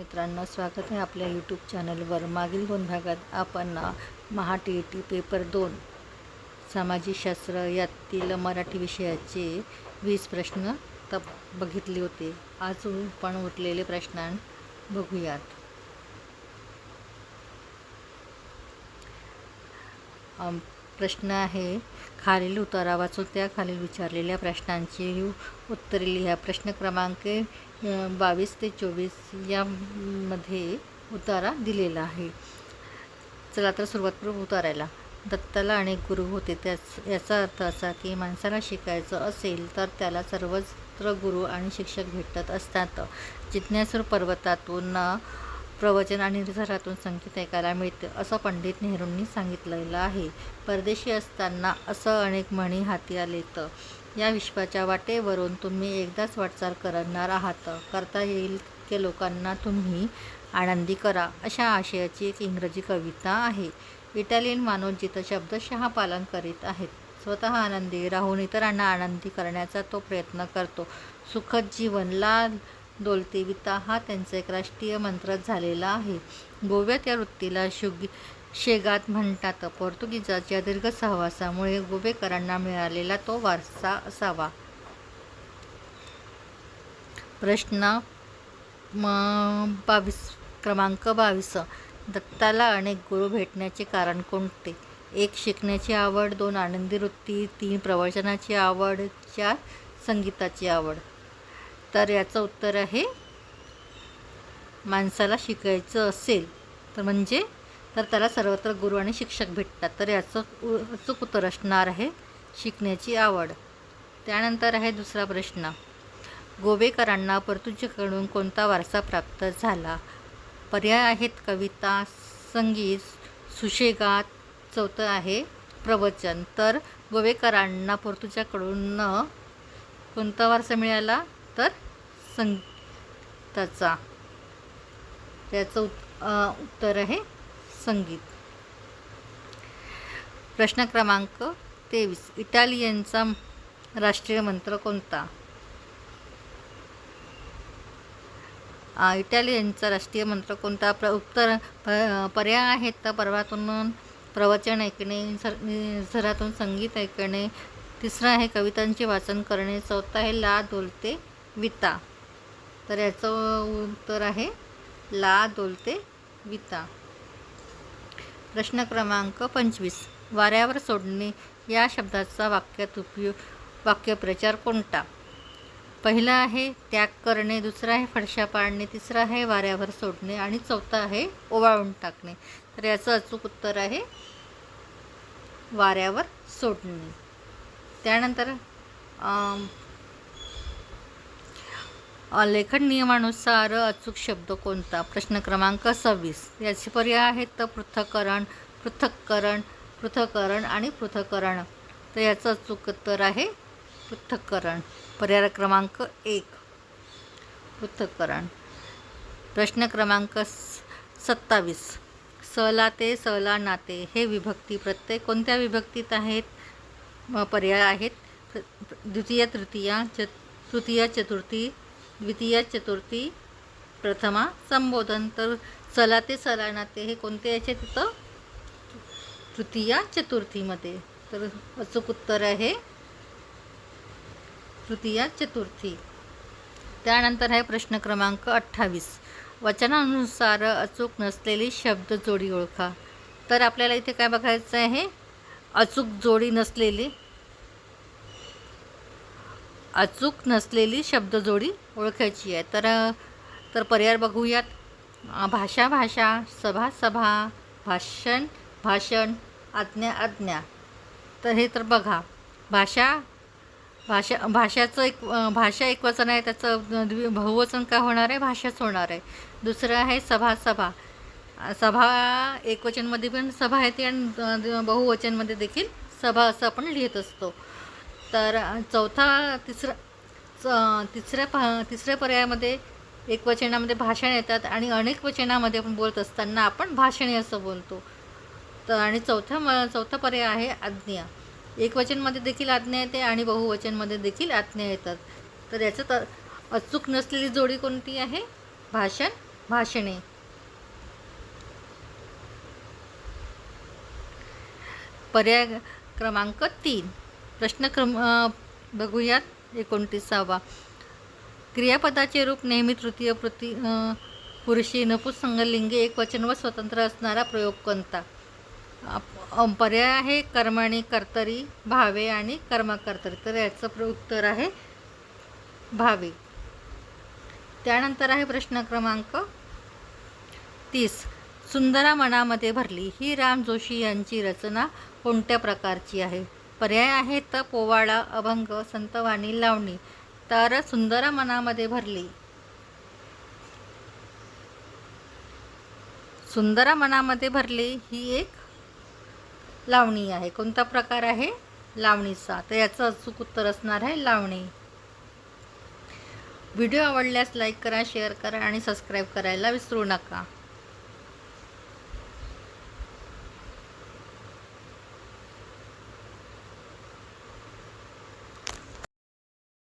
मित्रांनो स्वागत आहे आपल्या यूट्यूब चॅनलवर मागील दोन भागात आपण Maha T E T paper दोन सामाजिकशास्त्र यातील मराठी विषयाचे वीस प्रश्न तप बघितले होते. आज पण उरलेले प्रश्न बघूयात. प्रश्न आहे. खालील उतारा वाचून त्या खालील विचारलेल्या प्रश्नांची उत्तरे लिहा. प्रश्न क्रमांक बावीस ते चोवीस यामध्ये उतारा दिलेला आहे. चला तर सुरुवात करू उतारायला. दत्ताला अनेक गुरु होते. त्याच याचा अर्थ असा की माणसाला शिकायचं असेल तर त्याला सर्वत्र गुरु आणि शिक्षक भेटत असतात. जिज्ञासूर पर्वतातून प्रवचन आणि निसर्गातून संगीत ऐकायला मिळते असं पंडित नेहरूंनी सांगितलेलं आहे. परदेशी असताना असं अनेक म्हणी हाती आलेत. या विश्वाच्या वाटेवरून तुम्ही एकदाच वाटचाल करणार आहात. करता येईल ते लोकांना तुम्ही आनंदी करा अशा आशयाची एक इंग्रजी कविता आहे. इटालियन माणूस जिथं शब्दशः पालन करीत आहेत स्वतः आनंदी राहून इतरांना आनंदी करण्याचा तो प्रयत्न करतो. सुखद जीवन लाल दोलतेविता हा त्यांचा एक राष्ट्रीय मंत्रच झालेला आहे. गोव्यात या वृत्तीला शुग शेगात म्हणतात. पोर्तुगीजाच्या दीर्घ सहवासामुळे गोवेकरांना मिळालेला तो वारसा असावा. प्रश्न म बावीस क्रमांक बावीस. दत्ताला अनेक गुरु भेटण्याचे कारण कोणते? एक शिकण्याची आवड. दोन आनंदी वृत्ती. तीन प्रवचनाची आवड. चार संगीताची आवड. तर याचं उत्तर आहे माणसाला शिकायचं असेल तर म्हणजे तर त्याला सर्वत्र गुरु आणि शिक्षक भेटतात. तर याचं अचूक उत्तर असणार आहे शिकण्याची आवड. त्यानंतर आहे दुसरा प्रश्न. गोवेकरांना पोर्तुगीजकडून कोणता वारसा प्राप्त झाला? पर्याय आहेत कविता संगीत सुशेगात चौथं आहे प्रवचन. तर गोवेकरांना पोर्तुगीजकडून कोणता वारसा मिळाला? तर संगीताचा त्याचं उत उत्तर आहे संगीत. प्रश्न क्रमांक तेवीस. इटालियनचा राष्ट्रीय मंत्र कोणता? इटालियनचा राष्ट्रीय मंत्र कोणता? प्र उत्तर प- पर्याय आहेत तर पर्वातून प्रवचन ऐकणे सर निसर्गातून संगीत ऐकणे. तिसरं आहे कवितांचे वाचन करणे. चौथं आहे ला दोलते विता. तर याचं उत्तर आहे ला दोलते विता. प्रश्न क्रमांक पंचवीस. वाऱ्यावर सोडणे या शब्दाचा वाक्यात उपयोग वाक्यप्रचार कोणता? पहिला आहे त्याग करणे. दुसरा आहे फडशा पाडणे. तिसरा आहे वाऱ्यावर सोडणे. आणि चौथा आहे ओवाळून टाकणे. तर याचं अचूक उत्तर आहे वाऱ्यावर सोडणे. त्यानंतर लेखन नियमानुसार अचूक शब्द कोणता? प्रश्न क्रमांक सव्वीस. याचे पर्याय आहेत तर पृथक्करण पृथक्करण पृथक्करण आणि पृथक्करण. तर याचं अचूक उत्तर आहे पृथक्करण. पर्याय क्रमांक एक. पृथक्करण. प्रश्न क्रमांक स- सत्तावीस. सला ते सला नाते. हे विभक्ती प्रत्यय कोणत्या विभक्तीत आहेत? पर्याय आहेत. द्वितीय तृतीया च तृतीय चतुर्थी द्वितीय चतुर्थी प्रथमा संबोधन. तर सला ते सला नाते हे कोणते याचे तिथं? तृतीया चतुर्थीमध्ये. तर अचूक उत्तर आहे. तृतीया चतुर्थी. त्यानंतर आहे प्रश्न क्रमांक अठ्ठावीस. वचनानुसार अचूक नसलेली शब्द जोडी ओळखा. तर आपल्याला इथे काय बघायचं आहे? अचूक जोडी नसलेली अचूक नसलेली शब्दजोडी ओळखायची आहे. तर तर पर्याय बघूयात. भाषा भाषा सभा सभा भाषण भाषण आज्ञा आज्ञा. तर हे तर बघा. भाषा भाषा भाषाचं एक भाषा एक वचन आहे त्याचं द्वि बहुवचन का होणार आहे? भाषाच होणार आहे. दुसरं आहे सभा सभा. सभा एकवचनमध्ये पण सभा येते आणि बहुवचनमध्ये देखील सभा असं आपण लिहित असतो. तर चौथा तिसरा च- तिसऱ्या प तिसऱ्या पर्यायामध्ये एक वचनामध्ये भाषण येतात आणि अनेक वचनामध्ये आपण बोलत असताना आपण भाषणे असं बोलतो. तर आणि चौथा म चौथा पर्याय आहे आज्ञा. एकवचनमध्ये देखील आज्ञा येते आणि बहुवचनमध्ये देखील आज्ञा येतात. तर याच्यात अचूक नसलेली जोडी कोणती आहे? भाषण भाषणे. पर्याय क्रमांक तीन. प्रश्न क्रम बघूयात. एकोणतीसावा. क्रियापदाचे रूप नेहमी तृतीय प्रति अ, पुरुषी नपुसंगलिंगी एकवचन व स्वतंत्र असणारा प्रयोग कोणता? पर्याय आहे कर्मणी कर्तरी भावे आणि कर्मकर्तरी. तर याचं प्र- उत्तर आहे भावे. त्यानंतर आहे प्रश्न क्रमांक तीस. सुंदरा मनामध्ये भरली. ही राम जोशी यांची रचना कोणत्या प्रकारची आहे? पर्याय आहेत पोवाडा अभंग संतवाणी लावणी. तर सुंदरा मनामध्ये भरली. सुंदरा मनामध्ये भरली ही एक लावणी आहे. कोणता प्रकार आहे? लावणीचा. तर याचं अचूक उत्तर असणार आहे लावणी. व्हिडिओ आवडल्यास लाईक करा शेअर करा आणि सबस्क्राईब करायला विसरू नका.